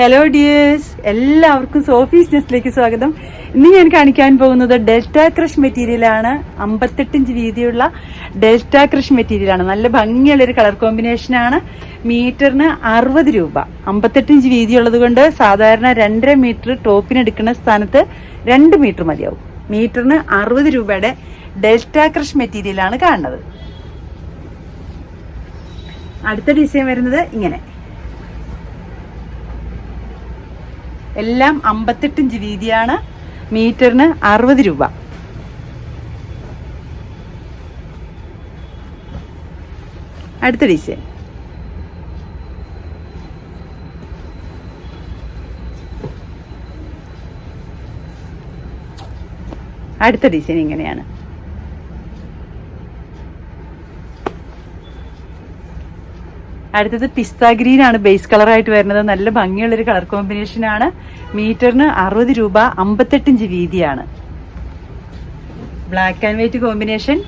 Hello dears എല്ലാവർക്കും Sophie's നെസ്റ്റിലേക്ക് സ്വാഗതം. ഇന്ന് ഞാൻ കാണിക്കാൻ പോകുന്നത് ഡെൽറ്റ ക്രഷ് മെറ്റീരിയലാണ് അമ്പത്തെട്ടിഞ്ച് വീതിയുള്ള ഡെൽറ്റ ക്രഷ് മെറ്റീരിയലാണ് നല്ല ഭംഗിയുള്ള ഒരു കളർ കോമ്പിനേഷനാണ് മീറ്ററിന് അറുപത് രൂപ. അമ്പത്തെട്ടിഞ്ച് വീതിയുള്ളത് കൊണ്ട് സാധാരണ രണ്ടര മീറ്റർ ടോപ്പിന് എടുക്കുന്ന സ്ഥാനത്ത് രണ്ട് മീറ്റർ മതിയാവും. മീറ്ററിന് അറുപത് രൂപയുടെ ഡെൽറ്റ ക്രഷ് മെറ്റീരിയലാണ് കാണുന്നത്. അടുത്ത ഡിസൈൻ വരുന്നത് ഇങ്ങനെ. എല്ലാം അമ്പത്തെട്ട് ഇഞ്ച് വീതിയാണ്. മീറ്ററിന് അറുപത് രൂപ. അടുത്ത ഡിസൈൻ. അടുത്ത ഡിസൈൻ ഇങ്ങനെയാണ്. അടുത്തത് പിസ്ത ഗ്രീൻ ആണ് ബേസ് കളറായിട്ട് വരുന്നത്. നല്ല ഭംഗിയുള്ളൊരു കളർ കോമ്പിനേഷൻ ആണ്. മീറ്ററിന് അറുപത് രൂപ അമ്പത്തെട്ട് ഇഞ്ച് വീതിയാണ്. ബ്ലാക്ക് ആൻഡ് വൈറ്റ് കോമ്പിനേഷൻ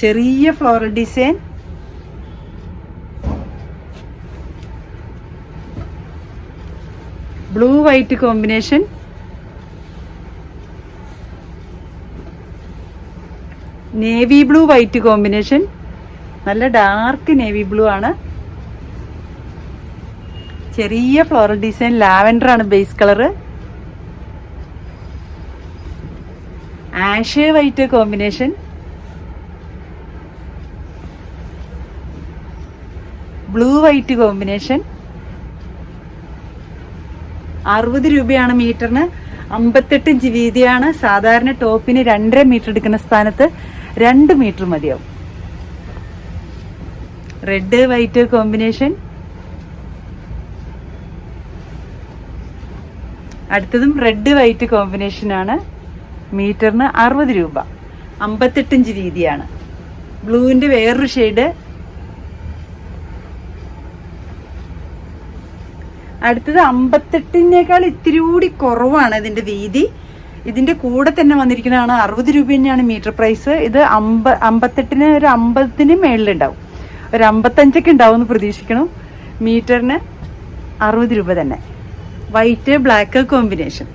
ചെറിയ floral design blue white combination navy blue white combination നല്ല ഡാർക്ക് നേവി ബ്ലൂ ആണ്. ചെറിയ ഫ്ലോറൽ ഡിസൈൻ ലാവൻഡർ ആണ് base colour ash white combination blue white combination അറുപത് രൂപയാണ് മീറ്ററിന് അമ്പത്തെട്ട് ഇഞ്ച് വീതിയാണ്. സാധാരണ ടോപ്പിന് രണ്ടര മീറ്റർ എടുക്കുന്ന സ്ഥാനത്ത് രണ്ട് മീറ്റർ മതിയാവും. റെഡ് വൈറ്റ് കോമ്പിനേഷൻ അടുത്തതും റെഡ് വൈറ്റ് കോമ്പിനേഷൻ ആണ്. മീറ്ററിന് അറുപത് രൂപ. അമ്പത്തെട്ട് രീതിയാണ്. ബ്ലൂവിന്റെ വേറൊരു ഷെയ്ഡ് അടുത്തത് അമ്പത്തെട്ടിനേക്കാൾ ഇത്തിരി കൂടി കുറവാണ് ഇതിന്റെ വീതി. ഇതിന്റെ കൂടെ തന്നെ വന്നിരിക്കുന്നതാണ് അറുപത് രൂപ തന്നെയാണ് മീറ്റർ പ്രൈസ്. ഇത് അമ്പ അമ്പത്തെട്ടിന് ഒരു അമ്പതിന് മേളിലുണ്ടാവും. ഒരു അമ്പത്തഞ്ചൊക്കെ ഉണ്ടാവും എന്ന് പ്രതീക്ഷിക്കണം. മീറ്ററിന് അറുപത് രൂപ തന്നെ. വൈറ്റ് ബ്ലാക്ക് കോമ്പിനേഷൻ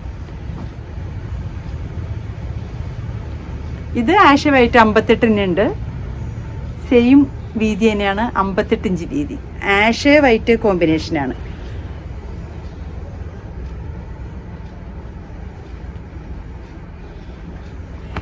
ഇത് ആഷ വൈറ്റ് അമ്പത്തെട്ടിന് ഉണ്ട്. സെയിം വീതി തന്നെയാണ് അമ്പത്തെട്ട് ഇഞ്ച് വീതി. ആഷ് വൈറ്റ് കോമ്പിനേഷനാണ്